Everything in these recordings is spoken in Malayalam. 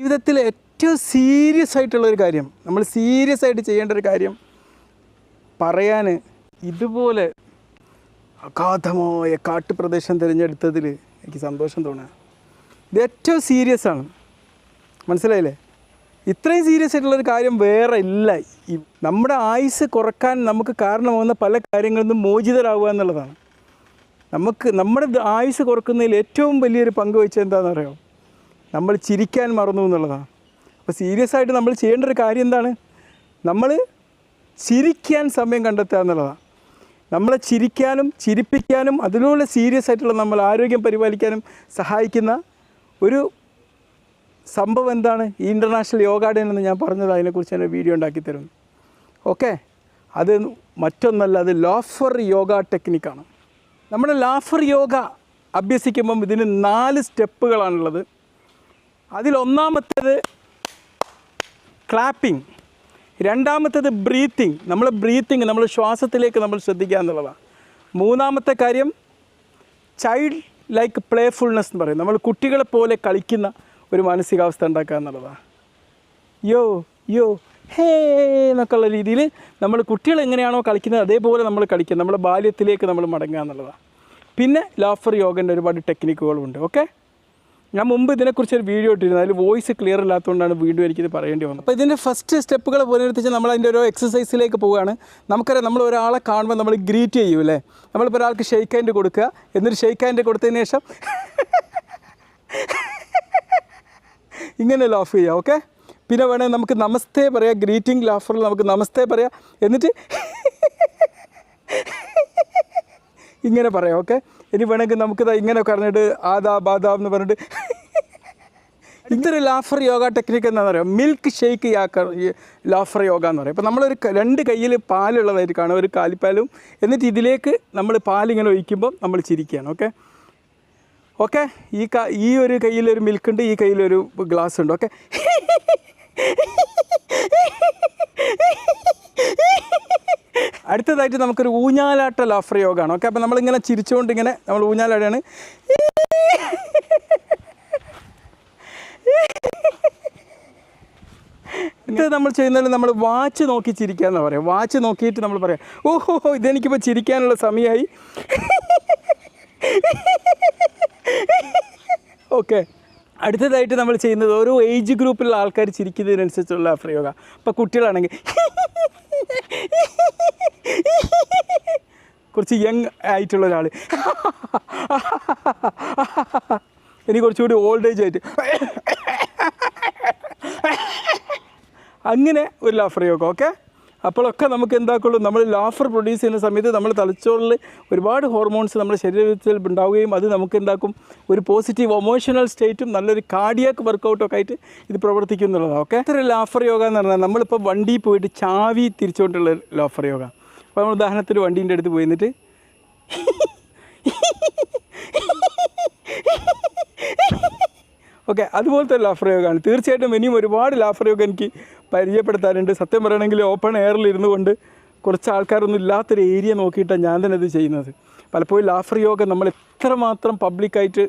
ജീവിതത്തിൽ ഏറ്റവും സീരിയസ് ആയിട്ടുള്ള ഒരു കാര്യം നമ്മൾ സീരിയസ് ആയിട്ട് ചെയ്യേണ്ട ഒരു കാര്യം പറയാൻ ഇതുപോലെ അഗാധമായ കാട്ടുപ്രദേശം തിരഞ്ഞെടുത്തതിൽ എനിക്ക് സന്തോഷം തോന്നുക ഇത് ഏറ്റവും സീരിയസ് ആണ്. മനസ്സിലായില്ലേ? ഇത്രയും സീരിയസ് ആയിട്ടുള്ള ഒരു കാര്യം വേറെ ഇല്ല. നമ്മുടെ ആയുസ് കുറയ്ക്കാൻ നമുക്ക് കാരണമാകുന്ന പല കാര്യങ്ങളിൽ നിന്നും മോചിതരാകുക എന്നുള്ളതാണ്. നമുക്ക് നമ്മുടെ ആയുസ് കുറക്കുന്നതിൽ ഏറ്റവും വലിയൊരു പങ്ക് വെച്ചത് എന്താണെന്ന് അറിയാമോ നമ്മൾ ചിരിക്കാൻ മറന്നു എന്നുള്ളതാണ്. അപ്പോൾ സീരിയസ് ആയിട്ട് നമ്മൾ ചെയ്യേണ്ട ഒരു കാര്യം എന്താണ്? നമ്മൾ ചിരിക്കാൻ സമയം കണ്ടെത്തുക എന്നുള്ളതാണ്. നമ്മളെ ചിരിക്കാനും ചിരിപ്പിക്കാനും അതിലൂടെ സീരിയസ് ആയിട്ടുള്ള നമ്മൾ ആരോഗ്യം പരിപാലിക്കാനും സഹായിക്കുന്ന ഒരു സംഭവം എന്താണ്? ഈ ഇന്റർനാഷണൽ യോഗ ഡേ എന്ന് ഞാൻ പറഞ്ഞത് അതിനെക്കുറിച്ച് ഞാൻ വീഡിയോ ഉണ്ടാക്കി തരുന്നു. ഓക്കെ അത് മറ്റൊന്നല്ല അത് ലോഫർ യോഗ ടെക്നിക്കാണ് നമ്മുടെ ലാഫർ യോഗ അഭ്യസിക്കുമ്പം ഇതിന് നാല് സ്റ്റെപ്പുകളാണുള്ളത്. അതിലൊന്നാമത്തേത് ക്ലാപ്പിംഗ് രണ്ടാമത്തേത് ബ്രീത്തിങ് നമ്മൾ ബ്രീത്തിങ് നമ്മൾ ശ്വാസത്തിലേക്ക് നമ്മൾ ശ്രദ്ധിക്കുക എന്നുള്ളതാണ്. മൂന്നാമത്തെ കാര്യം ചൈൽഡ് ലൈക്ക് പ്ലേഫുൾനെസ് എന്ന് പറയും. നമ്മൾ കുട്ടികളെ പോലെ കളിക്കുന്ന ഒരു മാനസികാവസ്ഥ ഉണ്ടാക്കുക എന്നുള്ളതാണ്. യോ യോ ഹേ എന്നൊക്കെയുള്ള രീതിയിൽ നമ്മൾ കുട്ടികൾ എങ്ങനെയാണോ കളിക്കുന്നത് അതേപോലെ നമ്മൾ കളിക്കുക. നമ്മുടെ ബാല്യത്തിലേക്ക് നമ്മൾ മടങ്ങുക എന്നുള്ളതാണ്. പിന്നെ ലാഫർ യോഗന്റെ ഒരുപാട് ടെക്നിക്കുകളുണ്ട് ഓക്കെ ഞാൻ മുമ്പ് ഇതിനെക്കുറിച്ച് ഒരു വീഡിയോ ഇട്ടിരുന്നു. അതിൽ വോയിസ് ക്ലിയർ ഇല്ലാത്തതുകൊണ്ടാണ് വീണ്ടും എനിക്കിത് പറയേണ്ടി വന്നത്. അപ്പോൾ ഇതിന്റെ ഫസ്റ്റ് സ്റ്റെപ്പുകൾ പുനരുദ്ധിച്ച് നമ്മൾ അതിന്റെ ഒരു എക്സസൈസിലേക്ക് പോവുകയാണ്. നമുക്കറിയാം നമ്മൾ ഒരാളെ കാണുമ്പോൾ നമ്മൾ ഗ്രീറ്റ് ചെയ്യും അല്ലേ നമ്മളിപ്പോൾ ഒരാൾക്ക് ഷെയ്ക്ക് ഹാൻഡ് കൊടുക്കുക. എന്നൊരു ഷെയ്ക്ക് ഹാൻഡ് കൊടുത്തതിന് ശേഷം ഇങ്ങനെ ലാഫ് ചെയ്യുക ഓക്കെ പിന്നെ വേണമെങ്കിൽ നമുക്ക് നമസ്തേ പറയാം. ഗ്രീറ്റിംഗ് ലാഫറിൽ നമുക്ക് നമസ്തേ പറയാം. എന്നിട്ട് ഇങ്ങനെ പറയാം ഓക്കെ ഇനി വേണമെങ്കിൽ നമുക്ക് ഇങ്ങനെ പറഞ്ഞിട്ട് ആദാ ബാദാ എന്ന് പറഞ്ഞിട്ട് ഇതൊരു ലാഫർ യോഗ ടെക്നിക്ക് എന്താണെന്ന് പറയാം മിൽക്ക് ഷേക്ക് യാക്കർ ലാഫർ യോഗ എന്ന് പറയും. അപ്പോൾ നമ്മളൊരു രണ്ട് കയ്യിൽ പാലുള്ളതായിട്ട് കാണും. ഒരു കാലിപ്പാലും. എന്നിട്ട് ഇതിലേക്ക് നമ്മൾ പാലിങ്ങനെ ഒഴിക്കുമ്പോൾ നമ്മൾ ചിരിക്കുകയാണ് ഓക്കെ ഓക്കെ ഈ ക ഈ ഒരു കയ്യിലൊരു മിൽക്ക് ഉണ്ട് ഈ കയ്യിലൊരു ഗ്ലാസ് ഉണ്ട് ഓക്കെ അടുത്തതായിട്ട് നമുക്കൊരു ഊഞ്ഞാലാട്ട ലോഫർ യോഗമാണ് ഓക്കെ അപ്പോൾ നമ്മളിങ്ങനെ ചിരിച്ചുകൊണ്ട് ഇങ്ങനെ നമ്മൾ ഊഞ്ഞാലാടാണ് ഇത് നമ്മൾ ചെയ്യുന്നതിൽ നമ്മൾ വാച്ച് നോക്കി ചിരിക്കുക എന്ന് പറയാം. വാച്ച് നോക്കിയിട്ട് നമ്മൾ പറയാം ഓഹോ ഇതെനിക്കിപ്പോൾ ചിരിക്കാനുള്ള സമയമായി. ഓക്കെ അടുത്തതായിട്ട് നമ്മൾ ചെയ്യുന്നത് ഓരോ ഏജ് ഗ്രൂപ്പിലുള്ള ആൾക്കാർ ചിരിക്കുന്നതിനനുസരിച്ചുള്ള പ്രയോഗ അപ്പോൾ കുട്ടികളാണെങ്കിൽ കുറച്ച് യങ് ആയിട്ടുള്ള ഒരാൾ ഇനി കുറച്ചുകൂടി ഓൾഡ് ഏജ് ആയിട്ട്. അങ്ങനെ ഒരു ലാഫർ യോഗം ഓക്കെ അപ്പോഴൊക്കെ നമുക്ക് എന്താക്കുള്ളൂ നമ്മൾ ലാഫർ പ്രൊഡ്യൂസ് ചെയ്യുന്ന സമയത്ത് നമ്മൾ തലച്ചോറിൽ ഒരുപാട് ഹോർമോൺസ് നമ്മുടെ ശരീരത്തിൽ ഉണ്ടാവുകയും അത് നമുക്ക് എന്താക്കും ഒരു പോസിറ്റീവ് ഒമോഷണൽ സ്റ്റേറ്റും നല്ലൊരു കാർഡിയാക്ക് വർക്കൗട്ടൊക്കെ ആയിട്ട് ഇത് പ്രവർത്തിക്കും എന്നുള്ളതാണ് ഓക്കെ ഇത്ര ലാഫർ യോഗ എന്ന് പറഞ്ഞാൽ നമ്മളിപ്പോൾ വണ്ടിയിൽ പോയിട്ട് ചാവി തിരിച്ചുകൊണ്ടുള്ള ലാഫർ യോഗ അപ്പോൾ നമ്മൾ ഉദാഹരണത്തിന് വണ്ടീന്റെ അടുത്ത് പോയി എന്നിട്ട് ഓക്കെ അതുപോലത്തെ ലാഫർ യോഗമാണ് തീർച്ചയായിട്ടും ഇനിയും ഒരുപാട് ലാഫർ യോഗ എനിക്ക് പരിചയപ്പെടുത്താറുണ്ട് സത്യം പറയണമെങ്കിൽ ഓപ്പൺ എയറിൽ ഇരുന്നു കൊണ്ട് കുറച്ച് ആൾക്കാരൊന്നും ഇല്ലാത്തൊരു ഏരിയ നോക്കിയിട്ടാണ് ഞാൻ തന്നെ ഇത് ചെയ്യുന്നത്. പലപ്പോഴും ലാഫർ യോഗ നമ്മൾ എത്രമാത്രം പബ്ലിക്കായിട്ട്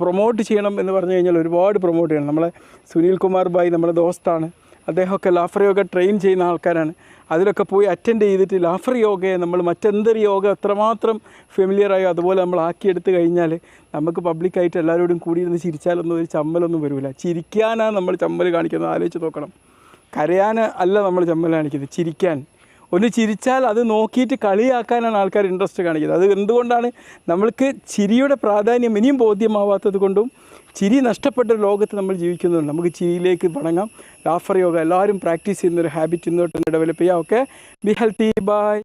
പ്രൊമോട്ട് ചെയ്യണം എന്ന് പറഞ്ഞു കഴിഞ്ഞാൽ ഒരുപാട് പ്രൊമോട്ട് ചെയ്യണം. നമ്മളെ സുനിൽ കുമാർ ബായി നമ്മുടെ ദോസ്താണ്. അദ്ദേഹമൊക്കെ ലാഫർ യോഗ ട്രെയിൻ ചെയ്യുന്ന ആൾക്കാരാണ്. അതിലൊക്കെ പോയി അറ്റൻഡ് ചെയ്തിട്ട് ലാഫർ യോഗയെ നമ്മൾ മറ്റെന്തൊരു യോഗ എത്രമാത്രം ഫെമിലിയറായോ അതുപോലെ നമ്മൾ ആക്കിയെടുത്ത് കഴിഞ്ഞാൽ നമുക്ക് പബ്ലിക്കായിട്ട് എല്ലാവരോടും കൂടിയിരുന്ന് ചിരിച്ചാലൊന്നും ഒരു ചമ്മലൊന്നും വരില്ല ചിരിക്കാനാണ് നമ്മൾ ചമ്മൽ കാണിക്കുന്നത്. ആലോചിച്ച് നോക്കണം. കരയാൻ അല്ല നമ്മൾ ചമ്മൽ കാണിക്കുന്നത്. ചിരിക്കാൻ. ഒന്ന് ചിരിച്ചാൽ അത് നോക്കിയിട്ട് കളിയാക്കാനാണ് ആൾക്കാർ ഇൻട്രസ്റ്റ് കാണിക്കുന്നത്. അത് എന്തുകൊണ്ടാണ്? നമ്മൾക്ക് ചിരിയുടെ പ്രാധാന്യം ഇനിയും ബോധ്യമാവാത്തത് കൊണ്ടും ചിരി നഷ്ടപ്പെട്ട ലോകത്ത് നമ്മൾ ജീവിക്കുന്നുണ്ട് നമുക്ക് ചിരിയിലേക്ക് വണങ്ങാം. ലാഫർ യോഗ എല്ലാവരും പ്രാക്ടീസ് ചെയ്യുന്ന ഒരു ഹാബിറ്റ് ഇന്നോട്ട് ഡെവലപ്പ് ചെയ്യാം. Okay be healthy bye